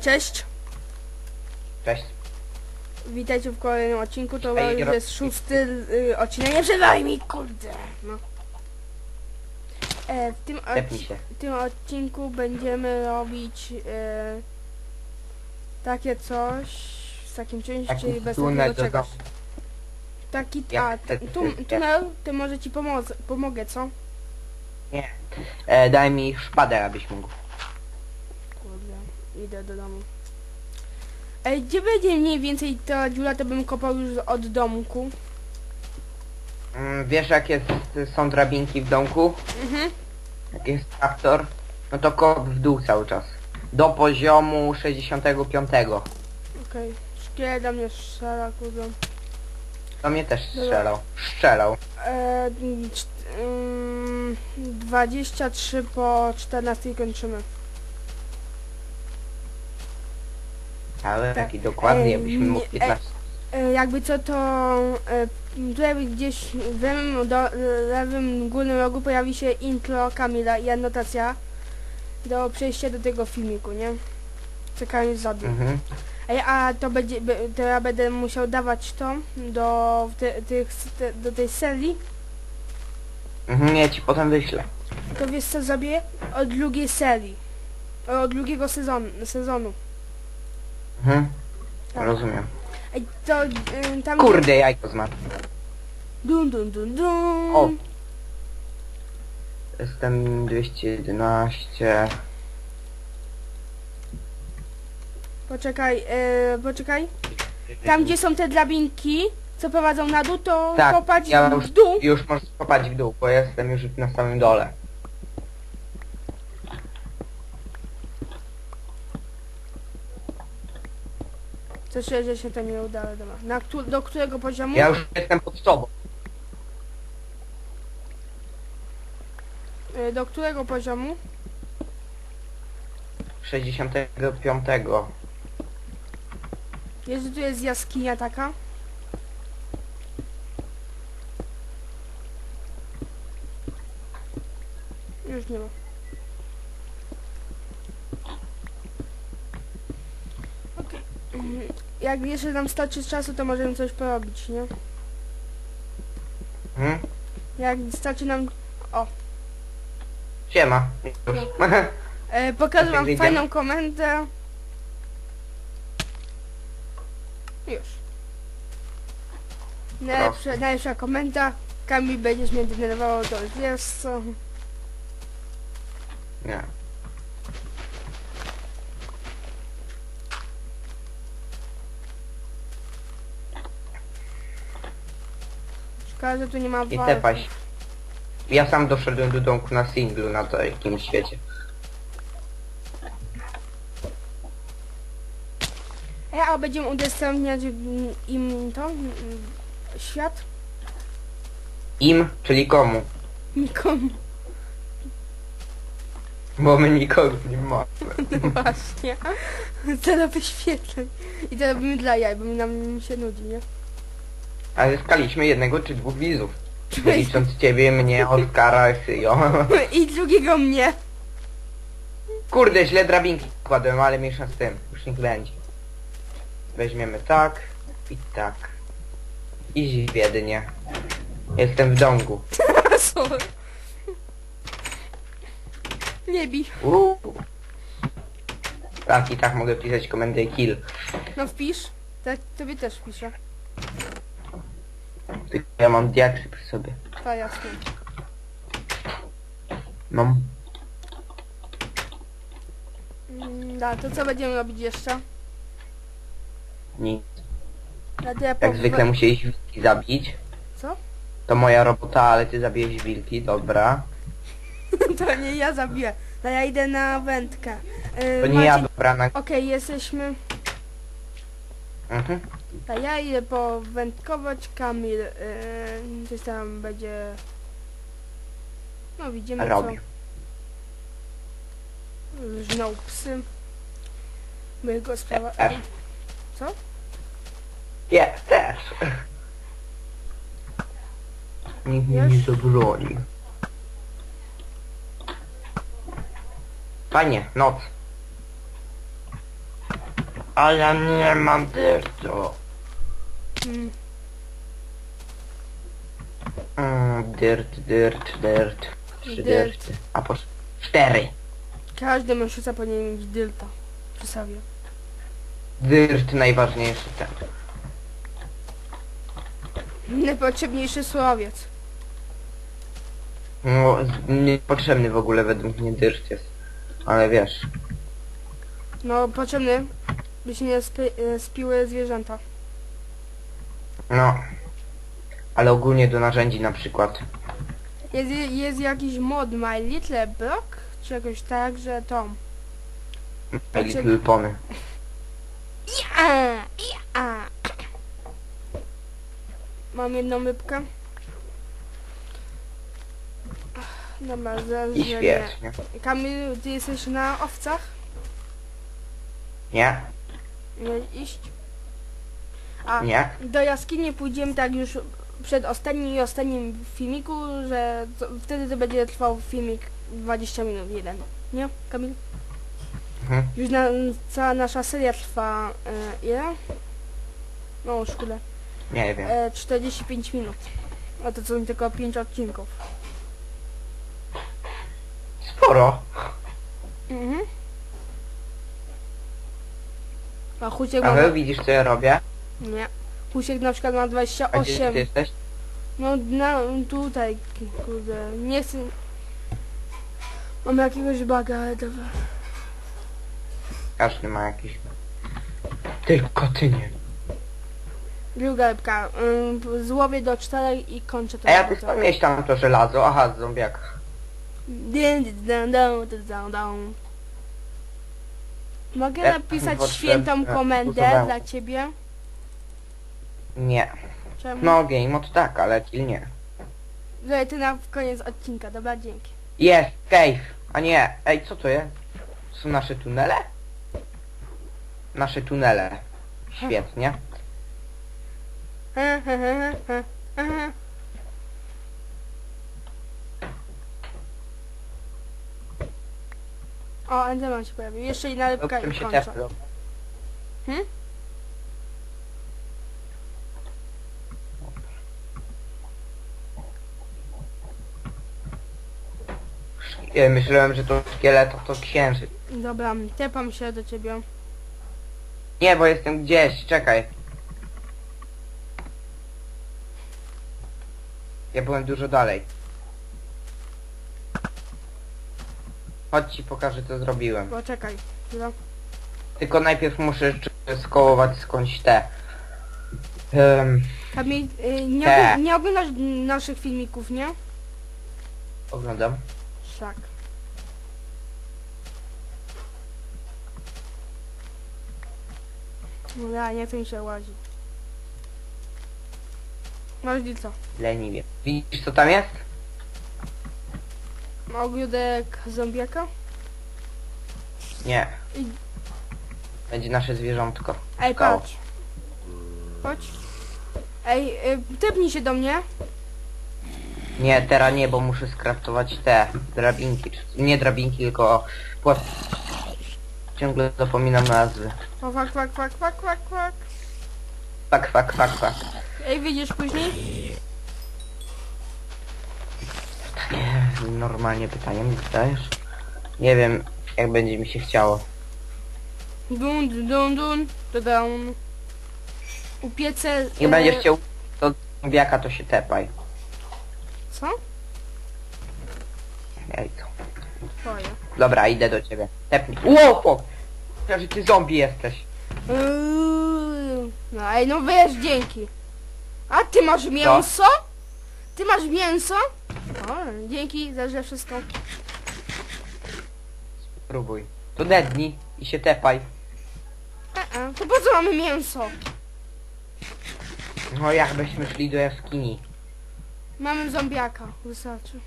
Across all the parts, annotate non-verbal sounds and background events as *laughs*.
Cześć, Cześć. witajcie w kolejnym odcinku, to Ej, już ro- jest szósty y, odcinek, nie przerwaj mi, kurde! No. E, w, tym Tepnij odci- się. w tym odcinku będziemy robić e, takie coś z takim czymś, Taki czyli bez tunel takiego do czegoś. domu. Taki, Jak a, te- tu, tunel, to może ci pomogę, pomogę, co? Nie. E, daj mi szpadę, abyś mógł. Idę do domu. Ej, gdzie będzie mniej więcej ta dziura, to bym kopał już od domku. Mm, wiesz jak jest, są drabinki w domku? Mhm. Jak jest traktor? No to kop w dół cały czas. Do poziomu 65. Okej, szkielet do mnie strzela, kurde. To mnie też strzelał. Strzelał. E, czt- ym, 23 po 14 kończymy. Ale Tak. taki dokładnie, byśmy mógł nie- 15. E, jakby co to e, tutaj gdzieś w lewym, do, lewym górnym rogu pojawi się intro Kamila i anotacja do przejścia do tego filmiku, nie? Czekając za dół. Mhm. Ej, a to będzie, to ja będę musiał dawać to do, te, tych, te, do tej serii. Mhm, ja ci potem wyślę. To wiesz co zrobię? Od drugiej serii. Od drugiego sezonu. sezonu. Mhm. Tak. Rozumiem. Ej, to y, tam... Kurde, jajko zmarł. Dun, dun, dun, dun. O. Jestem 211. Poczekaj, y, poczekaj. Tam gdzie są te drabinki, co prowadzą na dół, to Tak, kopać ja w już, dół. już możesz kopać w dół, bo jestem już na samym dole. To nie udało. Dobra. Na, któ- do którego poziomu? Ja już jestem pod tobą. Y, do którego poziomu? 65. Jest, tu jest jaskinia taka. Już nie ma. Okej. Mhm. Jak jeszcze nam starczy czasu, to możemy coś porobić, nie? Hmm? Jak starczy nam... Siema. Już. *laughs* E, pokażę wam wyjdziemy? fajną komendę. Już. Najlepsza, najlepsza komenda. Kamil będziesz mnie denerwował, to wiesz co. Nie. Szkoda, że tu nie ma I walki. tepaj. Ja sam doszedłem do domku na singlu na to jakimś świecie. E, a będziemy udostępniać mm, im to? mm, Świat? Im, czyli komu? Nikomu. Bo my nikogo nie mamy. *laughs* No właśnie. Tyle wyświetleń. I to robimy dla jaj, bo nam się nudzi, nie? Ale skaliśmy jednego czy dwóch widzów. Nie licząc ciebie, mnie, Oskara, Syjo. *laughs* I drugiego mnie. Kurde, źle drabinki kładłem, ale miesza z tym. Już niech będzie. Weźmiemy tak i tak. I biednie. Jestem w domku. *laughs* Sorry. Nie bij. Uuu. Tak i tak mogę pisać komendę kill. No wpisz. Tak, tobie też piszę. Tylko ja mam diaksy przy sobie. To jasne. Mam. Mm, Da, to co będziemy robić jeszcze? Nic. Jak zwykle musieliś wilki zabić. Co? To moja robota, ale ty zabiłeś wilki, dobra. *laughs* to nie ja zabiję. No ja idę na wędkę. Yy, To nie ja, dobra, na... Okej, jesteśmy... Mhm. A ja idę powędkować, Kamil yy, coś tam będzie... No widzimy Robi. co... Żnął psy. My go sprawa... Też. Co? Ja też. Nikt mi nie zabroni. Panie, noc. A ja nie mam dyrtu. Mm. Mm, dyrt, dyrt, dyrt. Trzy Dyrt. dyrty. A po cztery. Każdy mężczyzna powinien mieć dylta przy sobie. Dyrt najważniejszy ten. Najpotrzebniejszy surowiec. No, z- niepotrzebny w ogóle według mnie dyrt jest. Ale wiesz. No, potrzebny, by się nie spi e, spiły zwierzęta. No. Ale ogólnie do narzędzi na przykład. Jest, jest jakiś mod My Little Block? Czy jakoś tak, że to... My Little Pony. Ja, ja. Mam jedną rybkę. Dobra, zaraz I świetnie. nie. Kamil, ty jesteś na owcach? Nie? Iść? A, Nie? do jaskini pójdziemy tak już przed ostatnim i ostatnim filmiku, że to, wtedy to będzie trwał filmik 20 minut jeden. Nie, Kamil? Mhm. Już na, cała nasza seria trwa e, ile? No, szkule. Nie wiem. E, 45 minut. A to są tylko 5 odcinków. Sporo. Mhm. A Husiek ma... wy widzisz co ja robię? Nie. Husiek na przykład ma A gdzie 28. ty jesteś? No na, tutaj, kurde, nie chcę... Mam jakiegoś baga, ale dobra. Każdy ma jakiś... Tylko ty nie. Druga rybka. Ym, złowię do czterech i kończę to. A ja ty miałeś tam to żelazo? Aha, z zombiaka. Dyn, dyn, dyn, dyn, dyn, dyn, dyn. Mogę E, napisać potrzebne świętą komendę usuwałem. dla ciebie? Nie. Czemu? No game mod tak, ale kill nie. Że ty na koniec odcinka, dobra, dzięki. Jest, cave. A nie, ej, co to jest? To są nasze tunele? Nasze tunele. Świetnie. O, Enderman się pojawił. Jeszcze jedna rybka Dobrze i się kończę. tepnął. Hmm? Ja myślałem, że to szkielet, to księżyc. Dobra, tepam się do ciebie. Nie, bo jestem gdzieś, czekaj. Ja byłem dużo dalej. Chodź ci pokażę co zrobiłem. Poczekaj. Chwila. Tylko najpierw muszę jeszcze skołować skądś te. Um, Kamil, y, nie, Te. ogl- nie oglądasz naszych filmików, nie? oglądam. Tak. No ja, nie chcę mi się łazi. Masz co? Leniwie. Widzisz co tam jest? Ogródek zombiaka? Nie. I- Będzie nasze zwierzątko. Ej, Skał. patrz. Chodź. Ej, y, tepnij się do mnie. Nie, teraz nie, bo muszę skraftować te drabinki. Czy, nie drabinki, tylko płot. Ciągle zapominam nazwy. O, fak, fak, fak, fak, fak, fak. Fak, fak, fak, fak. Ej, widzisz później? Nie, normalnie pytanie mi zadajesz? Nie wiem, jak będzie mi się chciało. Dun, dun, dun, dun, dun, dun. Upiecę... Nie y, będziesz chciał do zombiaka, to się tepaj. Co? Ej, co? Twoje. Dobra, idę do ciebie. Tepnij. Ło, chłop! Myślałem, że ty zombie jesteś. Uuu. No ej, no wiesz, dzięki. A ty masz mięso? Ty masz mięso? O, dzięki za że wszystko. Spróbuj. To dednij i się tepaj. E, e, to po co mamy mięso? No jakbyśmy szli do jaskini. Mamy zombiaka, wystarczy.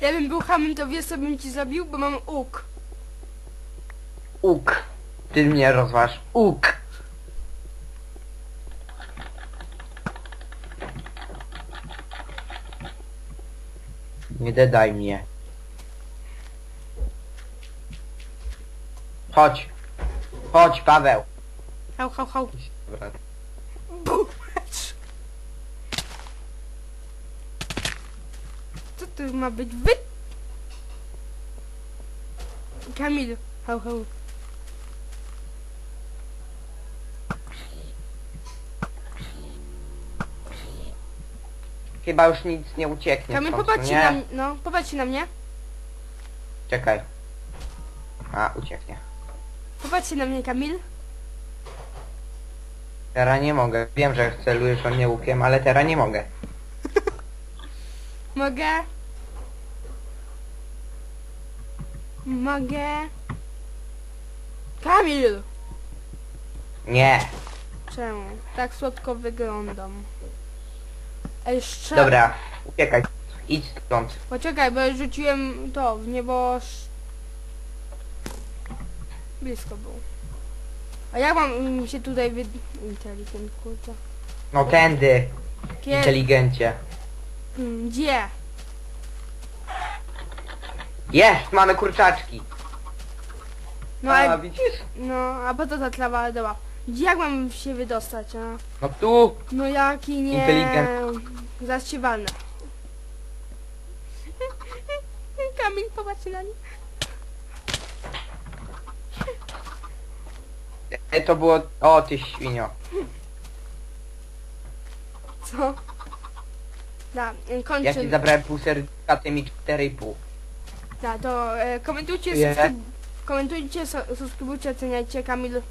Ja bym był hamem, to wiesz co bym ci zabił, bo mam łuk. Uk. Ty mnie rozważ. Uk. Nie dedaj mnie. Chodź. Chodź, Paweł. Hał, hał, hał. Dobra. Co to ma być? Wy... Kamil. Hał, hał. Chyba już nic nie ucieknie. Kamil, stąd, popatrzcie nie? na mnie. No, popatrzcie na mnie. Czekaj. A, ucieknie. Popatrzcie na mnie, Kamil. Teraz nie mogę. Wiem, że celujesz we mnie łukiem, ale teraz nie mogę. *laughs* Mogę? Mogę? Kamil! Nie. Czemu? Tak słodko wyglądam. Ej, strzel... Dobra, uciekaj. Idź stąd. Poczekaj, bo rzuciłem to w niebo... sz- Blisko było. A jak mam mm, się tutaj wy... Inteligent, kurde. No tędy, Kiedy? inteligencie. Mm, Gdzie? Jest, mamy kurczaczki. No, A, a, widzisz? no, a po co ta trawa doła? Jak mam się wydostać, a? No tu. No jaki nie... Inteligent. Kamil, popatrz na nie. E, to było... O, ty świnio. Co? Da, e, Ja kończę. ci zabrałem pół serduszka, ty mi cztery i pół. Da, to e, komentujcie, subskryb... komentujcie, so, subskrybujcie, oceniajcie. Kamil